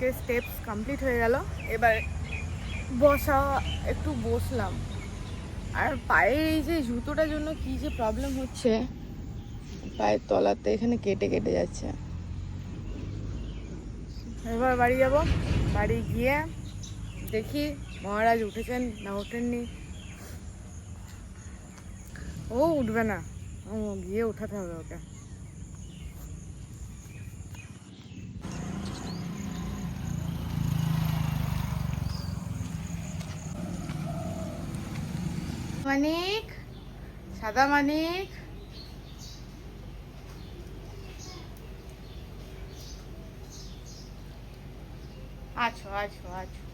আজকে steps complete হয়ে গেল। এবার বসা, একটু বসলাম। আর পায়ের এই যে জুতোটার জন্য কি যে প্রবলেম হচ্ছে, পায়ের তলাতে এখানে কেটে কেটে যাচ্ছে। এবার বাড়ি যাব। বাড়ি গিয়ে দেখি মহারাজ উঠেছেন না ওঠেননি। ও উঠবে না। ও গিয়ে উঠাতে হবে ওকে। মানিক সাদা মানিক। আছো আছো আছো।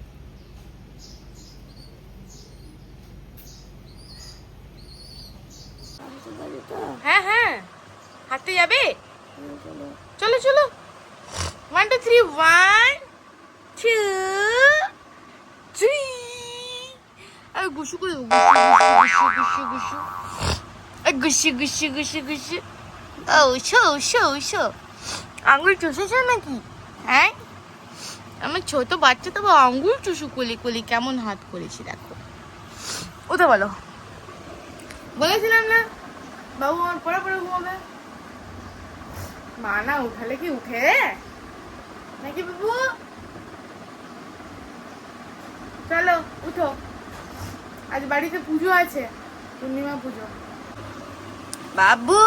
নাকি? হ্যাঁ? আমার ছোট বাচ্চা চুষু কেমন হাত করেছি দেখো। ওটা বলো। বলেছিলাম না, বাবু আমার পরে পরে ঘুমাবে। মা না উঠালে কি উঠে? নাকি বাবু? চলো, উঠো। আজ বাড়িতে পুজো আছে পূর্ণিমা পুজো। বাবু!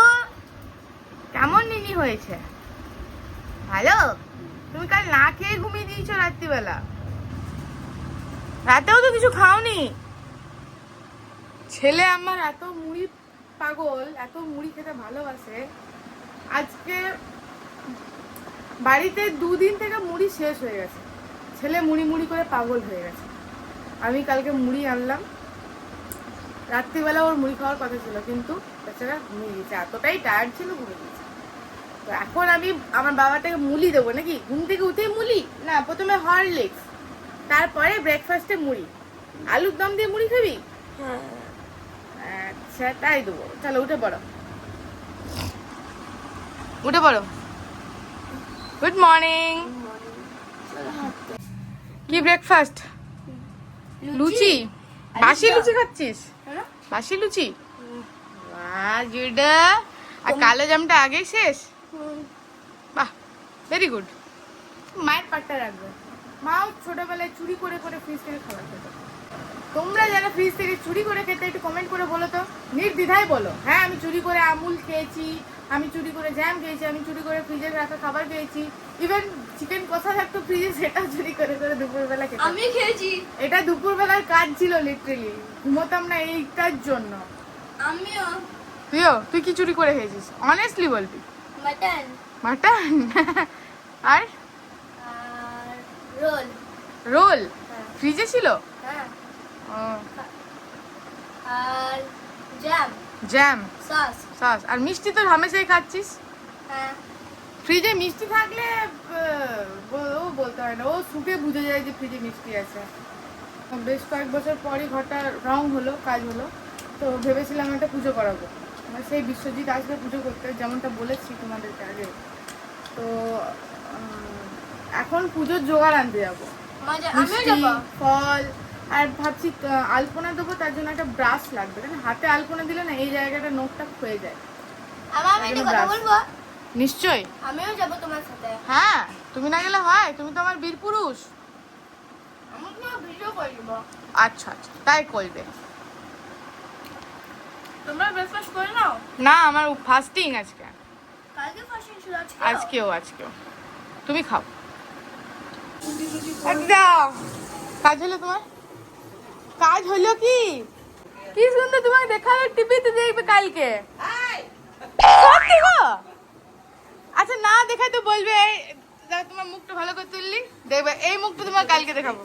কেমন নিনি হয়েছে? ভালো? তুমি কাল না খেয়ে ঘুমিয়ে দিয়েছ রাত্রিবেলা। রাতেও তো কিছু খাওনি। ছেলে আমার এত মুড়ি পাগল এত মুড়ি খেতে ভালোবাসে। আজকে বাড়িতে দুদিন থেকে মুড়ি শেষ হয়ে গেছে। ছেলে মুড়ি মুড়ি করে পাগল হয়ে গেছে। আমি কালকে মুড়ি আনলাম রাত্রিবেলা ওর মুড়ি খাওয়ার কথা ছিল কিন্তু বেচারা ঘুমিয়ে গেছে এতটাই টায়ার্ড ছিল ঘুমিয়ে গেছে। তো এখন আমি আমার বাবাটাকে মুলি দেবো নাকি? ঘুম থেকে উঠে মুলি না প্রথমে হরলিক্স তারপরে ব্রেকফাস্টে মুড়ি। আলুর দম দিয়ে মুড়ি খাবি? আচ্ছা তাই দেবো। চলো উঠে পড়ো। উঠে পড়ো। গুড মর্নিং কি ব্রেকফাস্ট লুচি। বাসি লুচি খাচ্ছিস? বাসি লুচি? আর কালো জামটা আগেই শেষ? বাহ ভেরি গুড মায়ের পাটটা রাখবে। মাও ছোটবেলায় চুরি করে করে ফ্রিজ থেকে খাবার খেত। তোমরা যারা ফ্রিজ থেকে চুরি করে খেতে একটু কমেন্ট করে বলো তো। নির্দ্বিধায় বলো। হ্যাঁ আমি চুরি করে আমুল খেয়েছি আমি চুরি করে জ্যাম খেয়েছি আমি চুরি করে ফ্রিজে রাখা খাবার খেয়েছি। ইভেন চিকেন কষা থাকতো ফ্রিজে সেটাও চুরি করে করে দুপুরবেলা খেতাম। আমি খেয়েছি। এটা দুপুরবেলার কাজ ছিল লিটারেলি ঘুমোতাম না এইটার জন্য। আমিও। তুইও? তুই কি চুরি করে খেয়েছিস? অনেস্টলি বলবি। মাটন মাটন আর? রোল রোল ফ্রিজে ছিল? হ্যাঁ। আর জ্যাম জ্যাম সস সস আর মিষ্টি তো হামেশাই খাচ্ছিস? হ্যাঁ। ফ্রিজে মিষ্টি থাকলে ও বলতে হয় না। ও শুকে বুঝে যায় যে ফ্রিজে মিষ্টি আছে। বেশ কয়েক বছর পরই ঘরটা রং হলো কাজ হলো। তো ভেবেছিলাম একটা পুজো করাবো। মানে সেই বিশ্বজিৎ আসবে পুজো করতে যেমনটা বলেছি তোমাদেরকে আগে। তো এখন পুজোর জোগাড় আনতে যাব। ফল আর ভাবছি আলপনা দেবো তার জন্য একটা ব্রাশ লাগবে। কারণ হাতে আলপনা দিলে না এই জায়গাটা নখটা ক্ষয়ে যায়। ব্রাশ। বলব নিশ্চয়ই। আমিও যাব তোমার সাথে। হ্যাঁ তুমি না গেলে হয় তুমি তো আমার বীর পুরুষ। ভিডিও আচ্ছা আচ্ছা তাই করবে। তোমরা ব্রেকফাস্ট করে নাও? না আমার ফাস্টিং আজকে। কালকে ফাস্টিং ছিল আজকে আজকেও আজকেও। তুমি খাও। একদম। কাজ হলো তোমার? কাজ হলো কি? কি সুন্দর তোমাকে দেখাবে টিভিতে দেখবে কালকে। সত্যি গো? আচ্ছা না দেখাই তো বলবে তোমার মুখটা ভালো করে তুললি দেখবে এই মুখটা তোমার কালকে দেখাবো।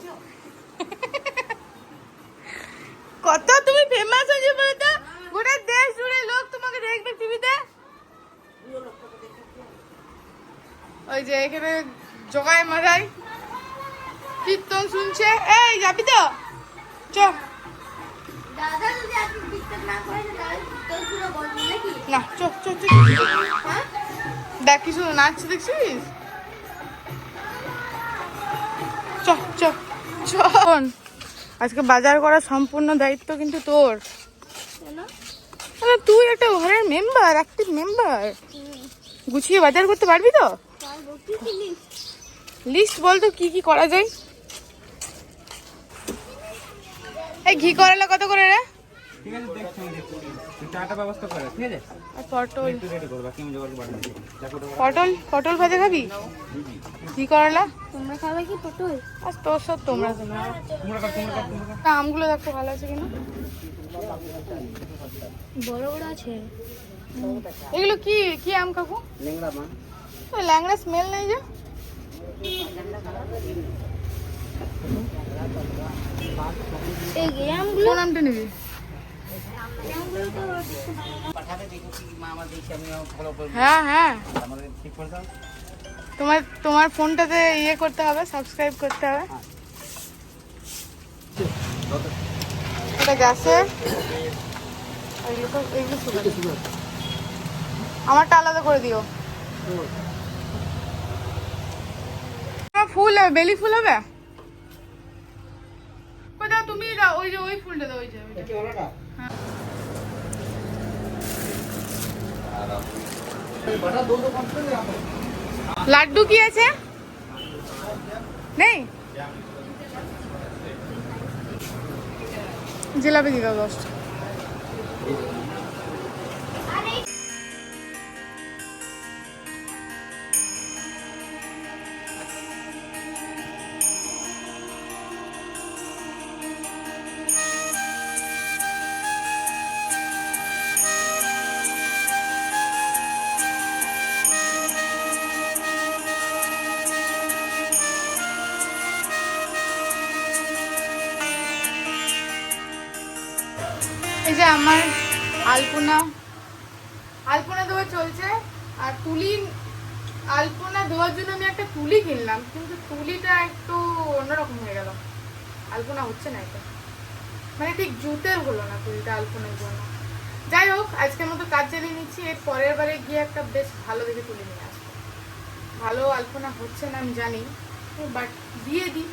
কত তুমি ফেমাস হয়েছে বলে তো? গোটা দেশ জুড়ে লোক তোমাকে দেখবে টিভিতে ওই যে এখানে জগায় মারাই কীর্তন শুনছে। এই যাবি তো? চ। না করে তাহলে তোর দেখ কিছু নাচছে দেখছিস? চ চ চ। শোন, আজকে বাজার করা সম্পূর্ণ দায়িত্ব কিন্তু তোর। তুই একটা ঘরের মেম্বার অ্যাক্টিভ মেম্বার গুছিয়ে বাজার করতে পারবি তো? লিস্ট বল তো কি কি করা যায়। এই ঘি করালা কত করে রে? ঠিক আছে দেখছি দেখছি। টাটা ব্যবস্থা করে ঠিক আছে? আর পটল। একটু রেডি করব বাকি জোগাড় করে পটল? পটল ভাজা খাবি? ঘি করালা? তোমরা খাবে কি পটল? আর তোর সব তোমরা তোমরা তোমরা তোমরা আমগুলো দেখতে ভালো আছে কিনা? বড় বড় আছে। এগুলো কি কি আম কাকু? লেংড়া মা। ওই ল্যাংড়া স্মেল নেই যে। এই গ্রামগুলো কোন আমটা নিবি? হ্যাঁ হ্যাঁ। তোমার তোমার ফোনটাতে ইয়ে করতে হবে সাবস্ক্রাইব করতে হবে। এটা গ্যাসে। আমারটা আলাদা করে দিও। আমার ফুল বেলি ফুল হবে? তুমি ওই যে ওই ফুলটা দাও ওই যে ওইটা। লাড্ডু কি আছে? নেই? জিলাপি দিদা দশটা এই যে আমার আলপনা। আলপনা দেওয়া চলছে, আর তুলি, আলপনা দেওয়ার জন্য আমি একটা তুলি কিনলাম, কিন্তু তুলিটা একটু অন্যরকম হয়ে গেল। আলপনা হচ্ছে না এটা। মানে ঠিক জুতের হলো না তুলিটা আলপনার জন্য। যাই হোক, আজকের মতো কাজ চালিয়ে নিচ্ছি। এর পরের বারে গিয়ে একটা বেশ ভালো দেখে তুলে নিয়ে আসব। ভালো আলপনা হচ্ছে না, আমি জানি, বাট দিয়ে দিই।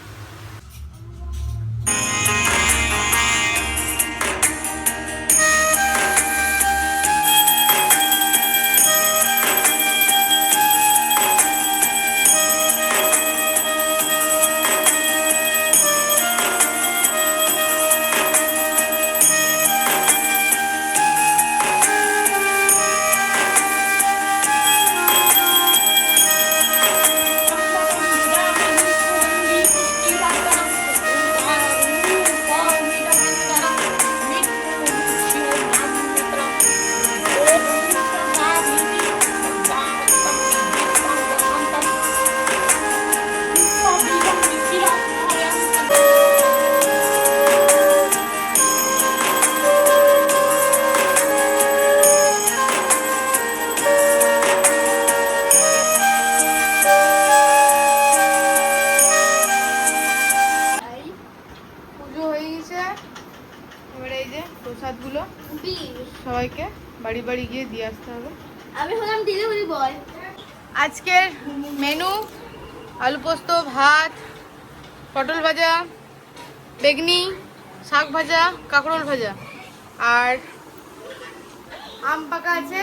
বাড়ি গিয়ে দিয়ে আসতে হবে। আমি হলাম ডেলিভারি বয় আজকের মেনু আলু পোস্ত ভাত পটল ভাজা বেগনি শাক ভাজা কাঁকরোল ভাজা। আর আম পাকা আছে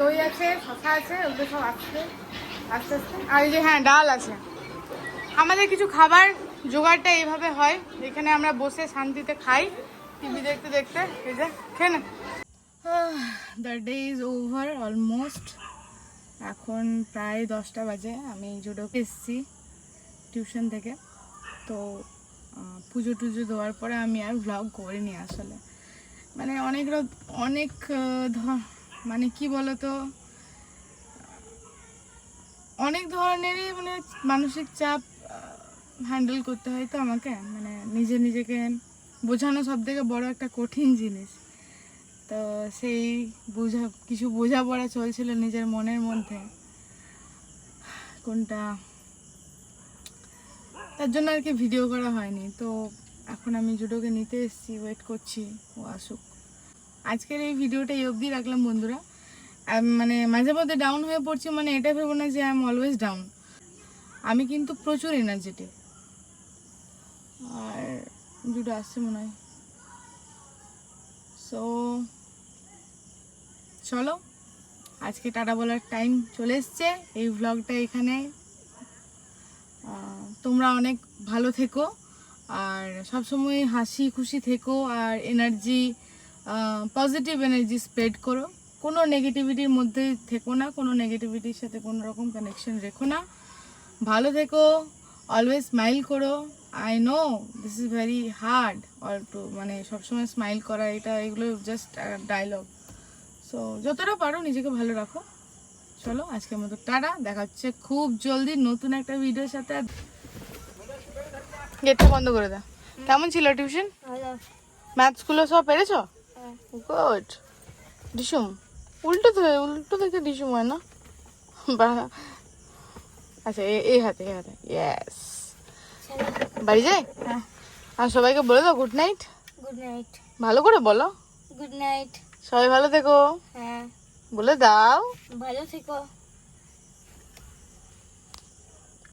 দই আছে শশা আছে ওগুলো সব আসছে আস্তে আস্তে। আর এই যে হ্যাঁ ডাল আছে। আমাদের কিছু খাবার জোগাড়টা এইভাবে হয়। এখানে আমরা বসে শান্তিতে খাই টিভি দেখতে দেখতে এই যে খেয়ে না। The day is over almost এখন প্রায় দশটা বাজে, আমি জুডো এসেছি টিউশন থেকে। তো পুজো টুজো দেওয়ার পরে আমি আর ভ্লগ করিনি আসলে। মানে অনেক অনেক মানে কি বলতো? অনেক ধরনেরই মানে মানসিক চাপ হ্যান্ডেল করতে হয় তো আমাকে। মানে নিজে নিজেকে বোঝানো সব থেকে বড় একটা কঠিন জিনিস। তো সেই বোঝা, কিছু বোঝাপড়া চলছিল নিজের মনের মধ্যে। কোনটা? তার জন্য আর কি ভিডিও করা হয়নি। তো এখন আমি জুডোকে নিতে এসেছি ওয়েট করছি, ও আসুক। আজকের এই ভিডিওটা এই অবধি রাখলাম, বন্ধুরা। মানে মাঝে মধ্যে ডাউন হয়ে পড়ছি মানে এটা ভেবো না যে আই এম অলওয়েজ ডাউন আমি কিন্তু প্রচুর এনার্জেটিক আর দুটো আসছে মনে হয়। সো চলো, আজকে টাটা বলার টাইম চলে এসছে। এই ভ্লগটা এখানে। তোমরা অনেক ভালো থেকো, আর সবসময় হাসি খুশি থেকো, আর এনার্জি পজিটিভ এনার্জি স্প্রেড করো। কোনো নেগেটিভিটির মধ্যে থেকো না, কোনো নেগেটিভিটির সাথে কোনো রকম কানেকশন রেখো না। ভালো থেকো অলওয়েজ স্মাইল করো। I know this is very hard all to মানে সবসময় স্মাইল করা, এটা এগুলো জাস্ট ডায়লগ সো যতটা পারো নিজেকে ভালো রাখো। চলো আজকের মতো টাটা। দেখা হচ্ছে খুব জলদি নতুন একটা ভিডিওর সাথে। গেটটা বন্ধ করে দাও। কেমন ছিল টিউশন? ম্যাথসগুলো সব পেরেছ? হ্যাঁ। গুড ডিসুম। উল্টো তো উল্টো থেকে ডিসুম হয় না? বা আচ্ছা এই হাতে এই হাতে। ইয়েস বাড়ি যাই? হ্যাঁ। আর সবাইকে বলে দাও গুড নাইট গুড নাইট ভালো করে বলো। গুড নাইট সবাই ভালো থেকো। হ্যাঁ। বলে দাও। ভালো থেকো।